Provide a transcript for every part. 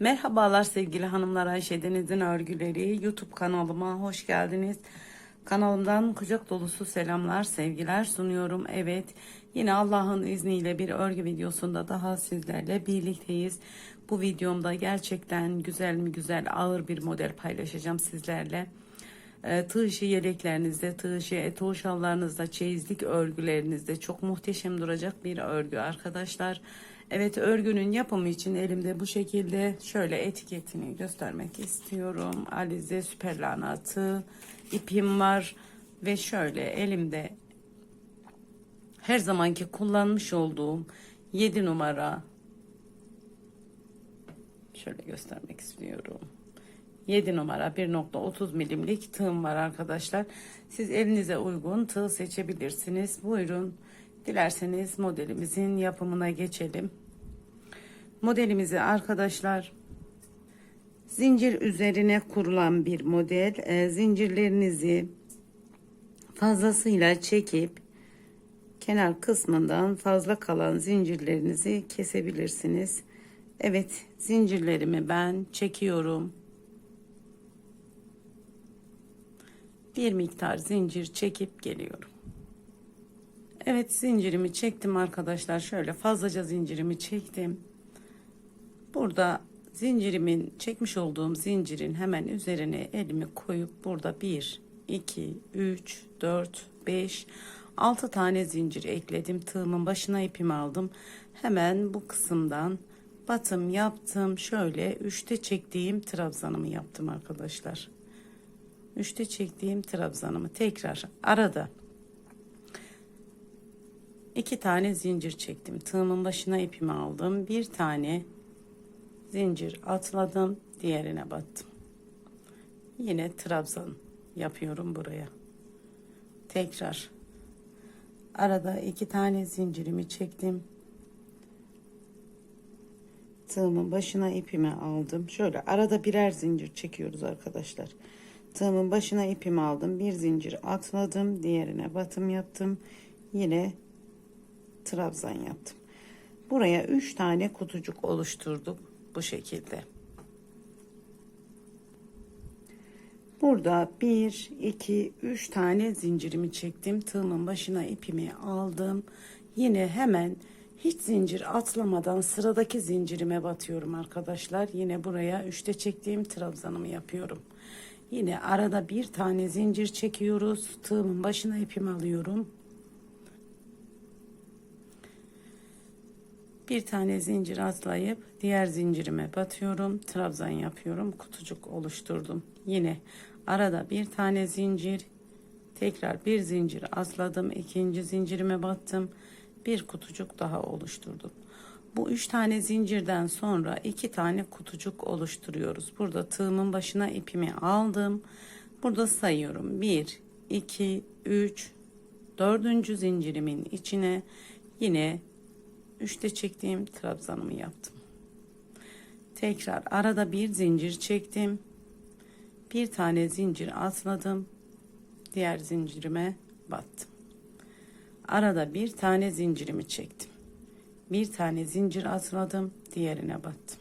Merhabalar sevgili hanımlar Ayşe Deniz'in örgüleri YouTube kanalıma hoş geldiniz. Kanalımdan kucak dolusu selamlar, sevgiler sunuyorum. Evet, yine Allah'ın izniyle bir örgü videosunda daha sizlerle birlikteyiz. Bu videomda gerçekten güzel mi güzel ağır bir model paylaşacağım sizlerle. E, tığ işi yeleklerinizde, tığ işi etol şallarınızda, çeyizlik örgülerinizde çok muhteşem duracak bir örgü arkadaşlar. Evet örgünün yapımı için elimde bu şekilde şöyle etiketini göstermek istiyorum. Alize Süperlana ipim var ve şöyle elimde her zamanki kullanmış olduğum 7 numara şöyle göstermek istiyorum. 7 numara 1.30 milimlik tığım var arkadaşlar. Siz elinize uygun tığ seçebilirsiniz. Buyurun. Dilerseniz modelimizin yapımına geçelim. Modelimizi arkadaşlar zincir üzerine kurulan bir model. E, zincirlerinizi fazlasıyla çekip kenar kısmından fazla kalan zincirlerinizi kesebilirsiniz. Evet zincirlerimi ben çekiyorum. Bir miktar zincir çekip geliyorum. Evet zincirimi çektim arkadaşlar. Şöyle fazlaca zincirimi çektim. Burada zincirimin çekmiş olduğum zincirin hemen üzerine elimi koyup burada 1, 2, 3, 4, 5, 6 tane zincir ekledim. Tığımın başına ipimi aldım. Hemen bu kısımdan batım yaptım. Şöyle 3'te çektiğim trabzanımı yaptım arkadaşlar. 3'te çektiğim trabzanımı tekrar arada iki tane zincir çektim. Tığımın başına ipimi aldım. Bir tane zincir atladım. Diğerine battım. Yine trabzan yapıyorum buraya. Tekrar arada iki tane zincirimi çektim. Tığımın başına ipimi aldım. Şöyle arada birer zincir çekiyoruz arkadaşlar. Tığımın başına ipimi aldım. Bir zincir atladım. Diğerine batım yaptım. Yine trabzan yaptım. Buraya 3 tane kutucuk oluşturduk bu şekilde. Burada 1 2 3 tane zincirimi çektim. Tığımın başına ipimi aldım. Yine hemen hiç zincir atlamadan sıradaki zincirime batıyorum arkadaşlar. Yine buraya 3'te çektiğim trabzanımı yapıyorum. Yine arada bir tane zincir çekiyoruz. Tığımın başına ipimi alıyorum. Bir tane zincir atlayıp diğer zincirime batıyorum. Trabzan yapıyorum. Kutucuk oluşturdum. Yine arada bir tane zincir tekrar bir zincir atladım. ikinci zincirime battım. Bir kutucuk daha oluşturdum. Bu üç tane zincirden sonra iki tane kutucuk oluşturuyoruz. Burada tığımın başına ipimi aldım. Burada sayıyorum. 1, 2, 3, dördüncü zincirimin içine yine üçte çektiğim trabzanımı yaptım. Tekrar arada bir zincir çektim. Bir tane zincir atladım. Diğer zincirime battım. Arada bir tane zincirimi çektim. Bir tane zincir atladım. Diğerine battım.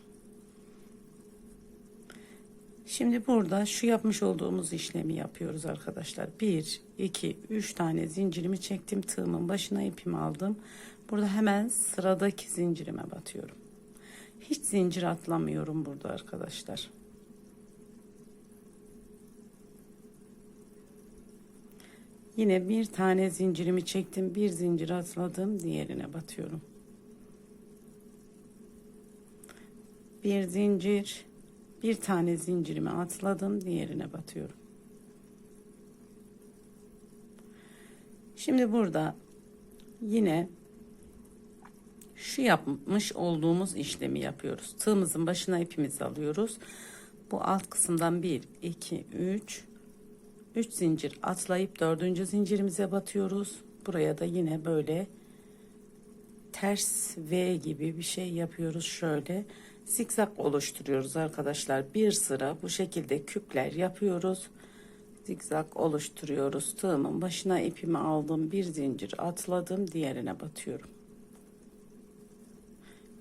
Şimdi burada şu yapmış olduğumuz işlemi yapıyoruz arkadaşlar. 1, 2, 3 tane zincirimi çektim. Tığımın başına ipimi aldım. Burada hemen sıradaki zincirime batıyorum. Hiç zincir atlamıyorum burada arkadaşlar. Yine bir tane zincirimi çektim. Bir zincir atladım. Diğerine batıyorum. Bir zincir. Bir tane zincirimi atladım. Diğerine batıyorum. Şimdi burada yine şu yapmış olduğumuz işlemi yapıyoruz. Tığımızın başına ipimizi alıyoruz. Bu alt kısımdan 1, 2, 3, 3 zincir atlayıp dördüncü zincirimize batıyoruz. Buraya da yine böyle ters V gibi bir şey yapıyoruz şöyle. Zikzak oluşturuyoruz arkadaşlar. Bir sıra bu şekilde küpler yapıyoruz. Zikzak oluşturuyoruz. Tığımın başına ipimi aldım. Bir zincir atladım. Diğerine batıyorum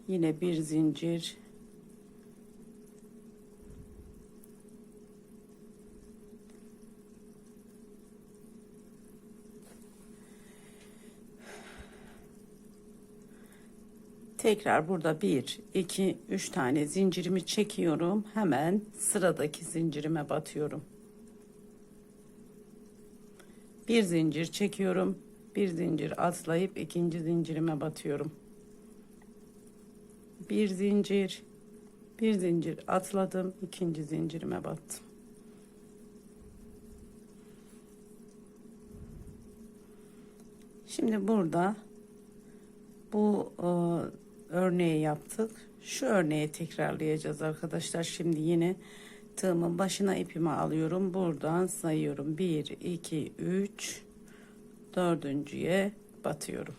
yine bir zincir. Tekrar burada bir iki üç tane zincirimi çekiyorum. Hemen sıradaki zincirime batıyorum. Bir zincir çekiyorum. Bir zincir atlayıp ikinci zincirime batıyorum. Bir zincir, bir zincir atladım, ikinci zincirime battım. Şimdi burada bu e, örneği yaptık. Şu örneği tekrarlayacağız arkadaşlar. Şimdi yine tığımın başına ipimi alıyorum. Buradan sayıyorum. 1, 2, 3, dördüncüye batıyorum.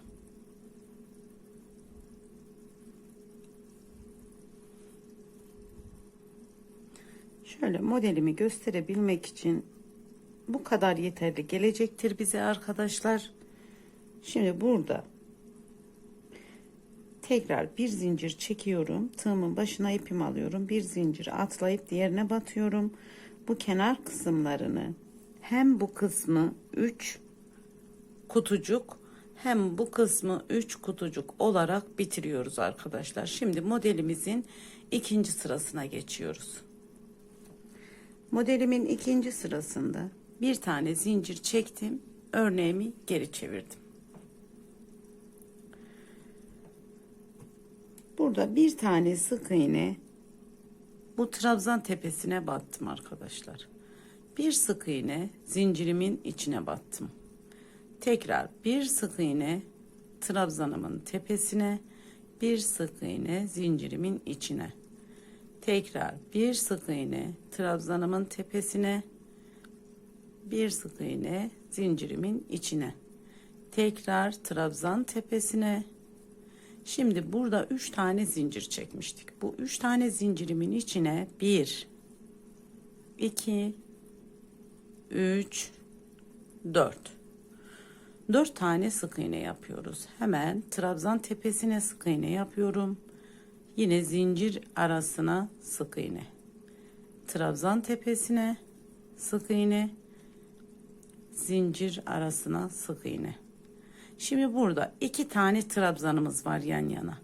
Şöyle modelimi gösterebilmek için bu kadar yeterli gelecektir bize arkadaşlar. Şimdi burada tekrar bir zincir çekiyorum. Tığımın başına ipimi alıyorum. Bir zincir atlayıp diğerine batıyorum. Bu kenar kısımlarını hem bu kısmı 3 kutucuk hem bu kısmı 3 kutucuk olarak bitiriyoruz arkadaşlar. Şimdi modelimizin ikinci sırasına geçiyoruz. Modelimin ikinci sırasında bir tane zincir çektim. Örneğimi geri çevirdim. Burada bir tane sık iğne bu trabzan tepesine battım arkadaşlar. Bir sık iğne zincirimin içine battım. Tekrar bir sık iğne trabzanımın tepesine, bir sık iğne zincirimin içine. Tekrar bir sık iğne trabzanımın tepesine, bir sık iğne zincirimin içine. Tekrar trabzan tepesine. Şimdi burada üç tane zincir çekmiştik. Bu üç tane zincirimin içine bir, iki, üç, dört. 4 tane sık iğne yapıyoruz. Hemen trabzan tepesine sık iğne yapıyorum. Yine zincir arasına sık iğne. Trabzan tepesine sık iğne. Zincir arasına sık iğne. Şimdi burada iki tane trabzanımız var yan yana.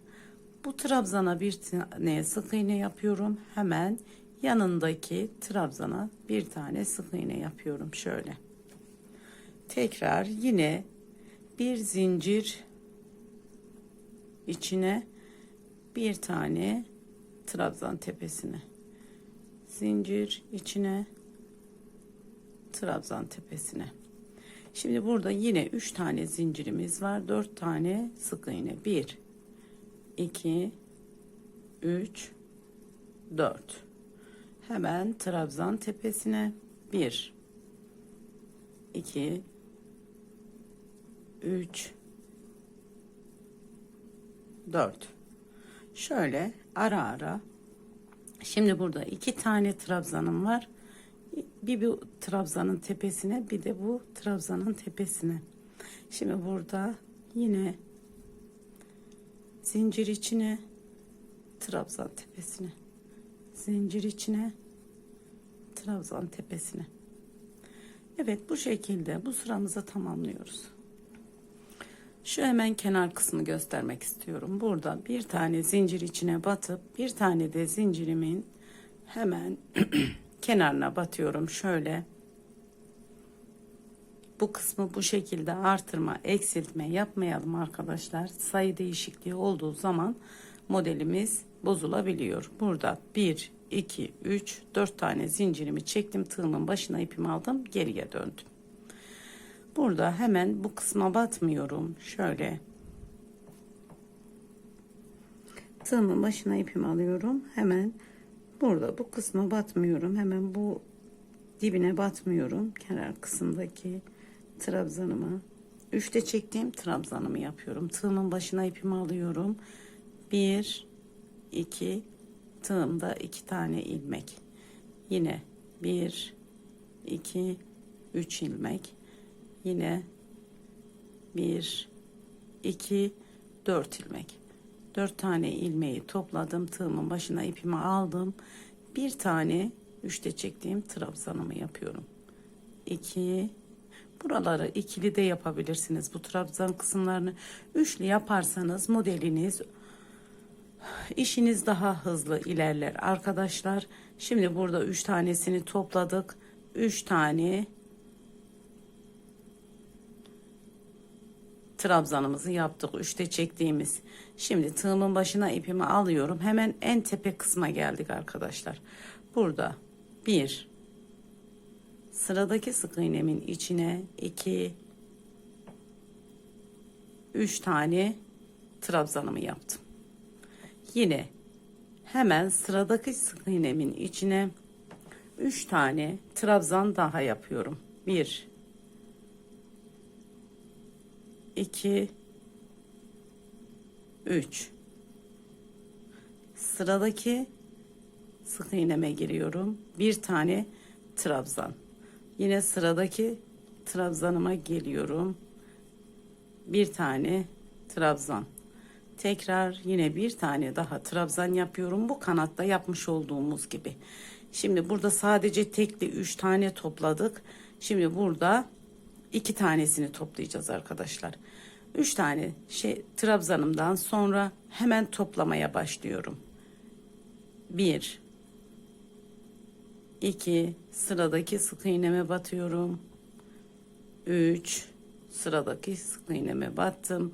Bu trabzana bir tane sık iğne yapıyorum. Hemen yanındaki trabzana bir tane sık iğne yapıyorum şöyle. Tekrar yine bir zincir içine bir tane trabzan tepesine. Zincir içine trabzan tepesine. Şimdi burada yine üç tane zincirimiz var. Dört tane sık iğne. Bir iki üç dört. Hemen trabzan tepesine. Bir iki 3 4 şöyle ara ara şimdi burada iki tane trabzanım var. Bir bu trabzanın tepesine bir de bu trabzanın tepesine. Şimdi burada yine zincir içine trabzan tepesine. Zincir içine trabzan tepesine. Evet bu şekilde bu sıramızı tamamlıyoruz. Şu hemen kenar kısmı göstermek istiyorum. Burada bir tane zincir içine batıp bir tane de zincirimin hemen kenarına batıyorum. Şöyle bu kısmı bu şekilde artırma, eksiltme yapmayalım arkadaşlar. Sayı değişikliği olduğu zaman modelimiz bozulabiliyor. Burada 1, 2, 3, 4 tane zincirimi çektim. Tığımın başına ipimi aldım. Geriye döndüm. Burada hemen bu kısma batmıyorum. Şöyle tığımın başına ipimi alıyorum. Hemen burada bu kısma batmıyorum. Hemen bu dibine batmıyorum. Kenar kısımdaki trabzanımı. Üçte çektiğim trabzanımı yapıyorum. Tığımın başına ipimi alıyorum. Bir, iki, tığımda iki tane ilmek. Yine bir, iki, üç ilmek yine 1 2 4 ilmek 4 tane ilmeği topladım tığımın başına ipimi aldım bir tane üçte çektiğim trabzanımı yapıyorum 2 buraları ikili de yapabilirsiniz bu trabzan kısımlarını üçlü yaparsanız modeliniz İşiniz daha hızlı ilerler arkadaşlar. Şimdi burada 3 tanesini topladık. 3 tane trabzanımızı yaptık. 3'te çektiğimiz. Şimdi tığımın başına ipimi alıyorum. Hemen en tepe kısma geldik arkadaşlar. Burada 1 sıradaki sık iğnemin içine 2 3 tane trabzanımı yaptım. Yine hemen sıradaki sık iğnemin içine 3 tane trabzan daha yapıyorum. 1 2 3 Sıradaki sık iğneme giriyorum. Bir tane trabzan. Yine sıradaki trabzanıma geliyorum. Bir tane trabzan. Tekrar yine bir tane daha trabzan yapıyorum. Bu kanatta yapmış olduğumuz gibi. Şimdi burada sadece tekli üç tane topladık. Şimdi burada iki tanesini toplayacağız arkadaşlar. Üç tane şey trabzanımdan sonra hemen toplamaya başlıyorum. Bir, iki, sıradaki sık iğneme batıyorum. Üç, sıradaki sık iğneme battım.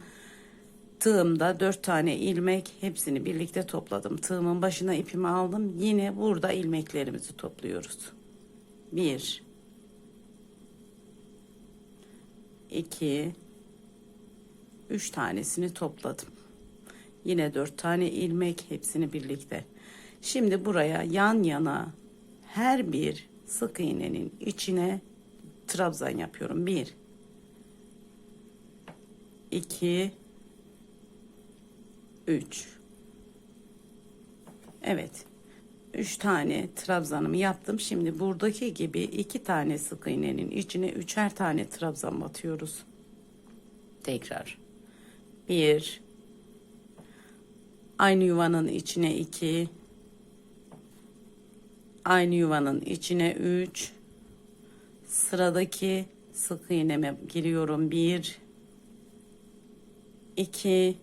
Tığımda dört tane ilmek hepsini birlikte topladım. Tığımın başına ipimi aldım. Yine burada ilmeklerimizi topluyoruz. Bir, iki, üç tanesini topladım. Yine dört tane ilmek hepsini birlikte. Şimdi buraya yan yana her bir sık iğnenin içine trabzan yapıyorum. Bir, iki, üç. Evet. Üç tane trabzanımı yaptım. Şimdi buradaki gibi iki tane sık iğnenin içine üçer tane trabzan batıyoruz. Tekrar. Bir. Aynı yuvanın içine iki. Aynı yuvanın içine üç. Sıradaki sık iğneme giriyorum. Bir. iki,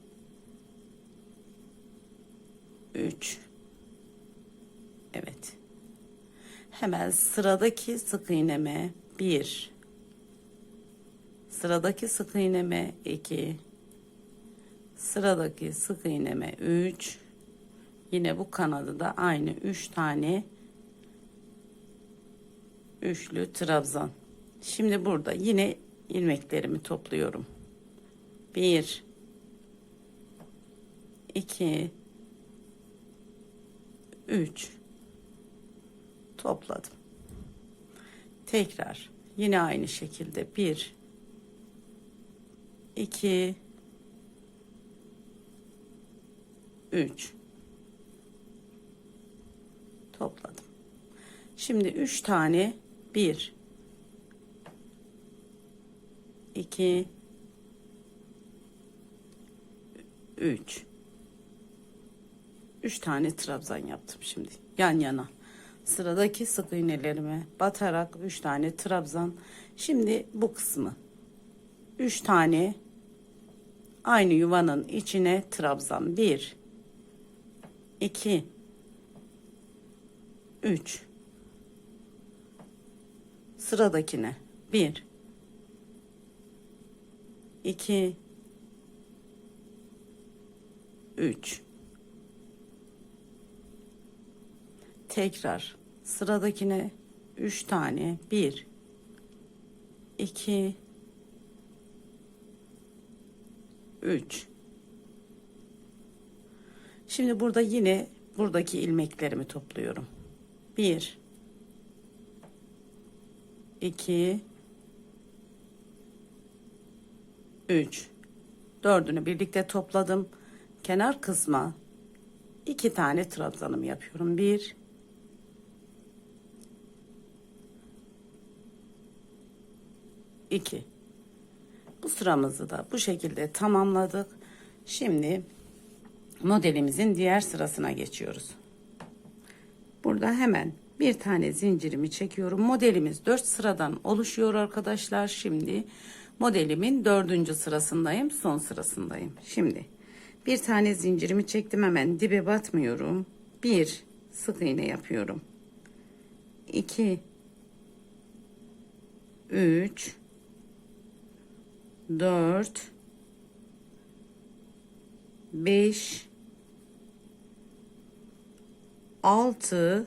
üç. Evet. Hemen sıradaki sık iğneme bir. Sıradaki sık iğneme iki. Sıradaki sık iğneme üç. Yine bu kanadı da aynı üç tane üçlü trabzan. Şimdi burada yine ilmeklerimi topluyorum. Bir, iki, üç topladım. Tekrar yine aynı şekilde bir, iki, üç topladım. Şimdi üç tane bir, iki, üç, üç tane trabzan yaptım şimdi yan yana sıradaki sık iğnelerime batarak 3 tane trabzan. Şimdi bu kısmı. 3 tane aynı yuvanın içine trabzan. 1 2 3 sıradakine. 1 2 3 tekrar sıradakine 3 tane 1 2 3 Şimdi burada yine buradaki ilmeklerimi topluyorum. 1 2 3 Dördünü birlikte topladım. Kenar kısma iki tane trabzanımı yapıyorum. 1 2 bu sıramızı da bu şekilde tamamladık. Şimdi modelimizin diğer sırasına geçiyoruz. Burada hemen bir tane zincirimi çekiyorum. Modelimiz 4 sıradan oluşuyor arkadaşlar. Şimdi modelimin dördüncü sırasındayım son sırasındayım. Şimdi Bir tane zincirimi çektim. Hemen dibe batmıyorum. Bir sık iğne yapıyorum. 2 3 4 5 6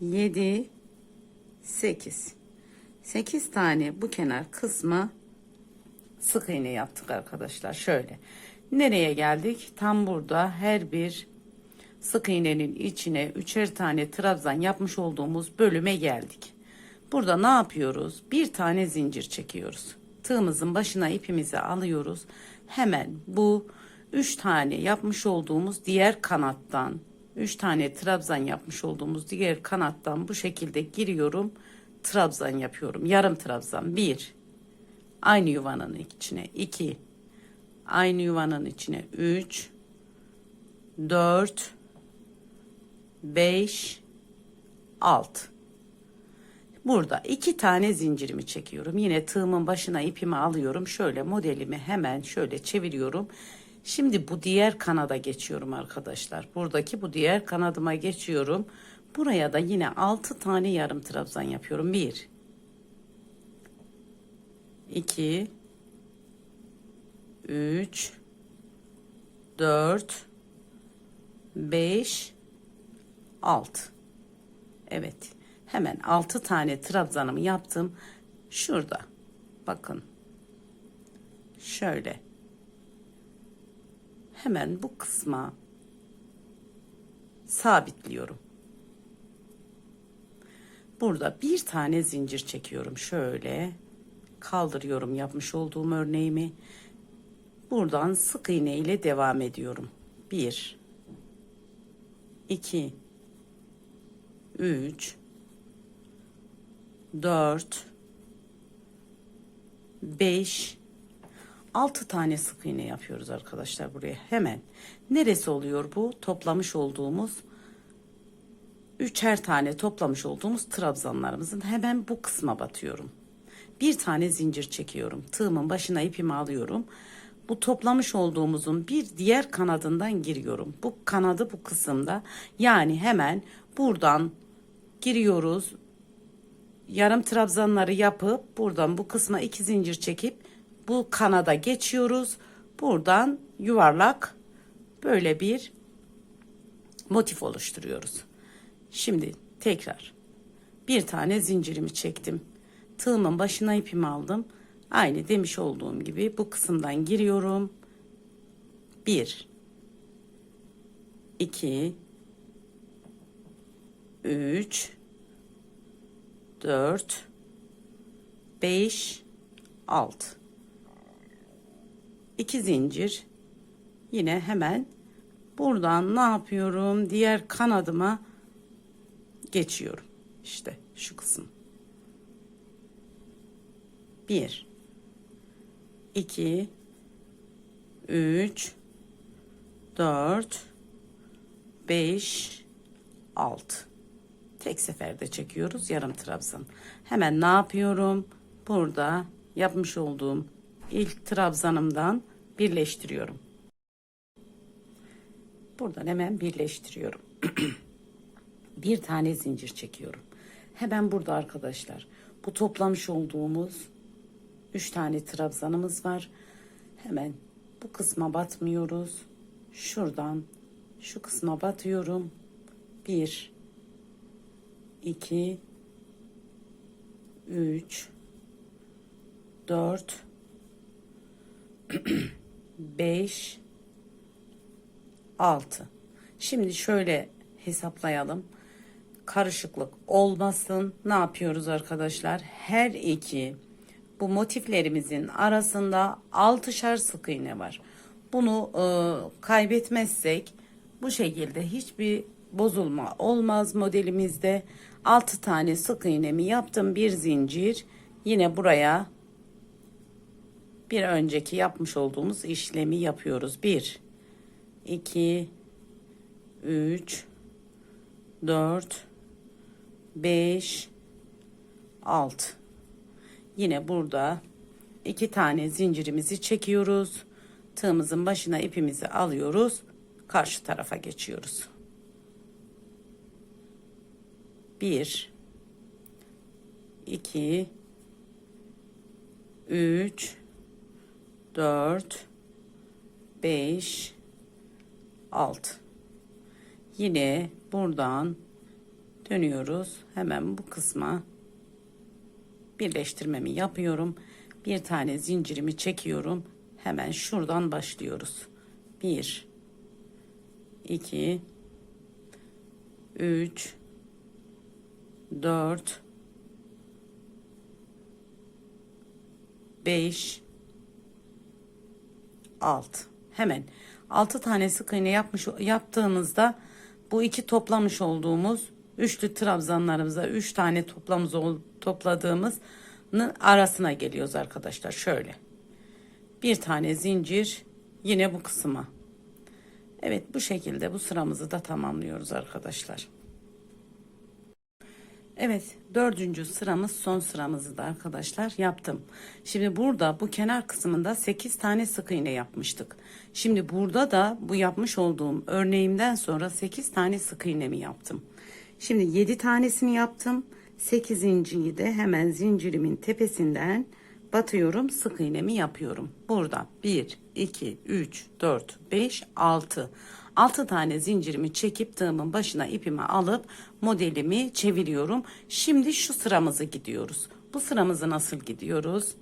7 8 8 tane bu kenar kısma sık iğne yaptık arkadaşlar. Şöyle. Nereye geldik? Tam burada her bir sık iğnenin içine üçer tane trabzan yapmış olduğumuz bölüme geldik. Burada ne yapıyoruz? Bir tane zincir çekiyoruz tığımızın başına ipimizi alıyoruz. Hemen bu üç tane yapmış olduğumuz diğer kanattan üç tane trabzan yapmış olduğumuz diğer kanattan bu şekilde giriyorum trabzan yapıyorum. Yarım trabzan. Bir aynı yuvanın içine. 2 aynı yuvanın içine. 3 4 5 6 Burada iki tane zincirimi çekiyorum. Yine tığımın başına ipimi alıyorum. Şöyle modelimi hemen şöyle çeviriyorum. Şimdi bu diğer kanada geçiyorum arkadaşlar. Buradaki bu diğer kanadıma geçiyorum. Buraya da yine 6 tane yarım trabzan yapıyorum. 1 2 3 4 5 6 Evet hemen 6 tane trabzanımı yaptım. Şurada. Bakın. Şöyle. Hemen bu kısma sabitliyorum. Burada bir tane zincir çekiyorum. Şöyle kaldırıyorum yapmış olduğum örneğimi. Buradan sık iğne ile devam ediyorum. 1 2 3 4 5 6 tane sık iğne yapıyoruz arkadaşlar buraya hemen. Neresi oluyor bu? Toplamış olduğumuz üçer tane toplamış olduğumuz trabzanlarımızın hemen bu kısma batıyorum bir tane zincir çekiyorum. Tığımın başına ipimi alıyorum. Bu toplamış olduğumuzun bir diğer kanadından giriyorum. Bu kanadı bu kısımda. Yani hemen buradan giriyoruz. Yarım trabzanları yapıp buradan bu kısma iki zincir çekip bu kanada geçiyoruz. Buradan yuvarlak böyle bir motif oluşturuyoruz. Şimdi tekrar bir tane zincirimi çektim tığımın başına ipimi aldım. Aynı demiş olduğum gibi bu kısımdan giriyorum. 1 2 3 4 5 6 2 zincir. Yine hemen buradan ne yapıyorum? Diğer kanadıma geçiyorum. İşte şu kısım. 1 2 3 4 5 6 tek seferde çekiyoruz yarım trabzan hemen ne yapıyorum burada yapmış olduğum ilk trabzanımdan birleştiriyorum buradan hemen birleştiriyorum bir tane zincir çekiyorum hemen burada arkadaşlar bu toplamış olduğumuz 3 tane trabzanımız var. Hemen bu kısma batmıyoruz. Şuradan şu kısma batıyorum. 1 2 3 4 5 6 Şimdi şöyle hesaplayalım. Karışıklık olmasın. Ne yapıyoruz arkadaşlar? Her iki bu motiflerimizin arasında altışar sık iğne var. Bunu e, kaybetmezsek bu şekilde hiçbir bozulma olmaz modelimizde. 6 tane sık iğnemi yaptım bir zincir yine buraya bir önceki yapmış olduğumuz işlemi yapıyoruz. 1 2 3 4 5 6 Yine burada iki tane zincirimizi çekiyoruz. tığımızın başına ipimizi alıyoruz. Karşı tarafa geçiyoruz. 1 2 3 4 5 6 Yine buradan dönüyoruz. Hemen bu kısma birleştirmemi yapıyorum. Bir tane zincirimi çekiyorum. Hemen şuradan başlıyoruz. 1 2 3 4 5 6 hemen. 6 tane sık iğne yapmış yaptığımızda bu iki toplamış olduğumuz üçlü trabzanlarımıza 3 tane toplamız topladığımızın arasına geliyoruz arkadaşlar. Şöyle. Bir tane zincir yine bu kısma. Evet bu şekilde bu sıramızı da tamamlıyoruz arkadaşlar. Evet dördüncü sıramız son sıramızı da arkadaşlar yaptım. Şimdi burada bu kenar kısmında 8 tane sık iğne yapmıştık. Şimdi burada da bu yapmış olduğum örneğimden sonra 8 tane sık iğnemi yaptım. Şimdi 7 tanesini yaptım. 8.yi de hemen zincirimin tepesinden batıyorum sık iğnemi yapıyorum. Burada 1, 2, 3, 4, 5, 6. 6 tane zincirimi çekip tığımın başına ipimi alıp modelimi çeviriyorum. Şimdi şu sıramızı gidiyoruz. Bu sıramızı nasıl gidiyoruz?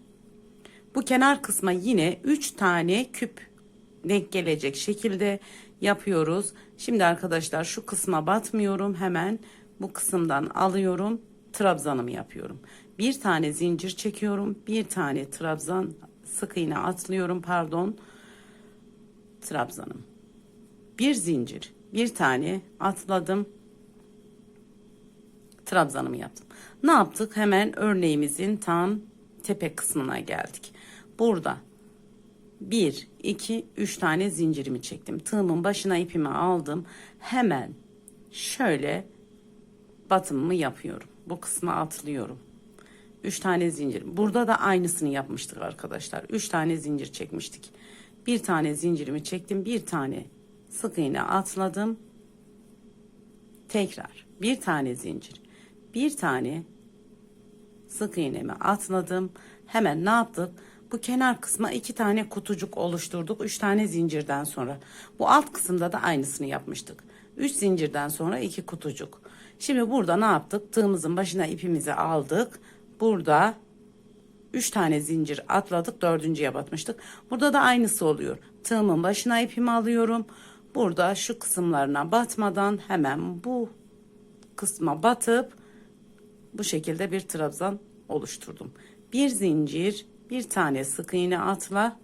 Bu kenar kısma yine 3 tane küp denk gelecek şekilde yapıyoruz. Şimdi arkadaşlar şu kısma batmıyorum. Hemen bu kısımdan alıyorum. Trabzanımı yapıyorum. Bir tane zincir çekiyorum. Bir tane trabzan sık iğne atlıyorum pardon. Trabzanım. Bir zincir. Bir tane atladım. Trabzanımı yaptım. Ne yaptık? Hemen örneğimizin tam tepe kısmına geldik. Burada 1, 2, 3 tane zincirimi çektim. Tığımın başına ipimi aldım. Hemen şöyle batımımı yapıyorum. Bu kısma atlıyorum. 3 tane zincir. Burada da aynısını yapmıştık arkadaşlar. 3 tane zincir çekmiştik. Bir tane zincirimi çektim. Bir tane sık iğne atladım. Tekrar bir tane zincir. Bir tane sık iğnemi atladım. Hemen ne yaptık? Bu kenar kısma iki tane kutucuk oluşturduk. Üç tane zincirden sonra. Bu alt kısımda da aynısını yapmıştık. Üç zincirden sonra iki kutucuk. Şimdi burada ne yaptık? Tığımızın başına ipimizi aldık. Burada üç tane zincir atladık. Dördüncüye batmıştık. Burada da aynısı oluyor. Tığımın başına ipimi alıyorum. Burada şu kısımlarına batmadan hemen bu kısma batıp bu şekilde bir trabzan oluşturdum. Bir zincir, bir tane sık iğne atla,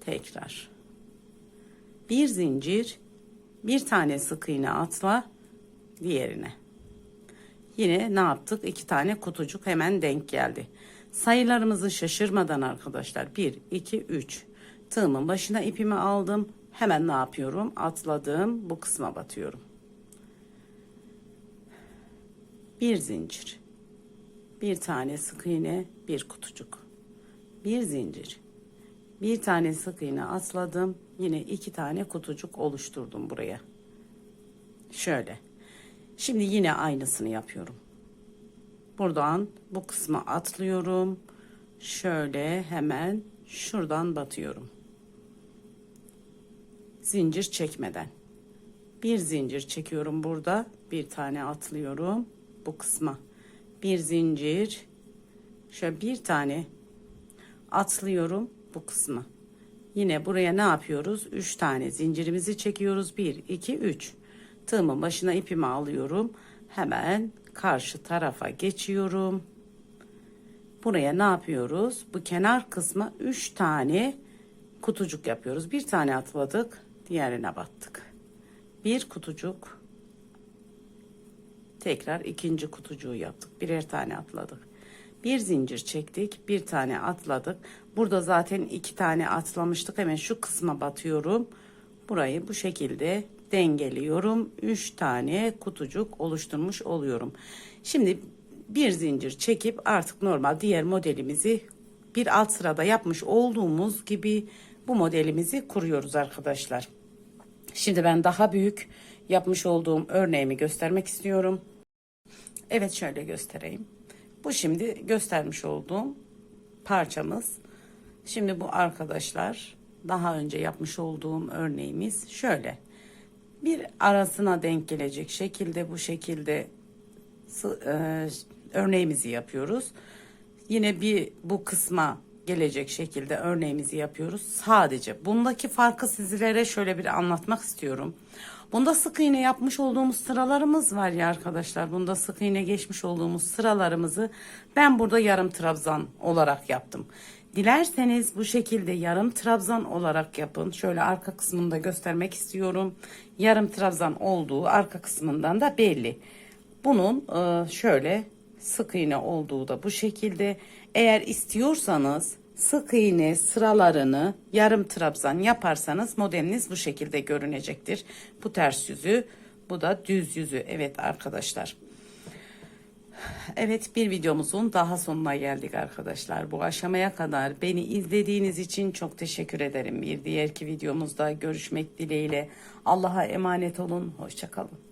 tekrar. Bir zincir, bir tane sık iğne atla, diğerine. Yine ne yaptık? İki tane kutucuk hemen denk geldi. Sayılarımızı şaşırmadan arkadaşlar 1, 2, 3. Tığımın başına ipimi aldım. Hemen ne yapıyorum? Atladım. Bu kısma batıyorum. Bir zincir. Bir tane sık iğne, bir kutucuk. Bir zincir. Bir tane sık iğne atladım. Yine iki tane kutucuk oluşturdum buraya. Şöyle. Şimdi yine aynısını yapıyorum. Buradan bu kısma atlıyorum. Şöyle hemen şuradan batıyorum. Zincir çekmeden. Bir zincir çekiyorum burada. Bir tane atlıyorum bu kısma. Bir zincir. Şöyle bir tane atlıyorum bu kısma. Yine buraya ne yapıyoruz? Üç tane zincirimizi çekiyoruz. Bir, iki, üç. Tığımın başına ipimi alıyorum. Hemen karşı tarafa geçiyorum. Buraya ne yapıyoruz? Bu kenar kısma 3 tane kutucuk yapıyoruz. Bir tane atladık, diğerine battık. Bir kutucuk. Tekrar ikinci kutucuğu yaptık. Birer tane atladık. Bir zincir çektik, bir tane atladık. Burada zaten iki tane atlamıştık. Hemen şu kısma batıyorum. Burayı bu şekilde dengeliyorum. 3 tane kutucuk oluşturmuş oluyorum. Şimdi bir zincir çekip artık normal diğer modelimizi bir alt sırada yapmış olduğumuz gibi bu modelimizi kuruyoruz arkadaşlar. Şimdi ben daha büyük yapmış olduğum örneğimi göstermek istiyorum. Evet şöyle göstereyim. Bu şimdi göstermiş olduğum parçamız. Şimdi bu arkadaşlar daha önce yapmış olduğum örneğimiz şöyle. Bir arasına denk gelecek şekilde bu şekilde e, örneğimizi yapıyoruz. Yine bir bu kısma gelecek şekilde örneğimizi yapıyoruz. Sadece bundaki farkı sizlere şöyle bir anlatmak istiyorum. Bunda sık iğne yapmış olduğumuz sıralarımız var ya arkadaşlar. Bunda sık iğne geçmiş olduğumuz sıralarımızı ben burada yarım trabzan olarak yaptım. Dilerseniz bu şekilde yarım trabzan olarak yapın. Şöyle arka kısmını da göstermek istiyorum. Yarım trabzan olduğu arka kısmından da belli. Bunun e, şöyle sık iğne olduğu da bu şekilde. Eğer istiyorsanız sık iğne sıralarını yarım trabzan yaparsanız modeliniz bu şekilde görünecektir. Bu ters yüzü, bu da düz yüzü. Evet arkadaşlar. Evet bir videomuzun daha sonuna geldik arkadaşlar. Bu aşamaya kadar beni izlediğiniz için çok teşekkür ederim. Bir diğerki videomuzda görüşmek dileğiyle. Allah'a emanet olun. Hoşçakalın.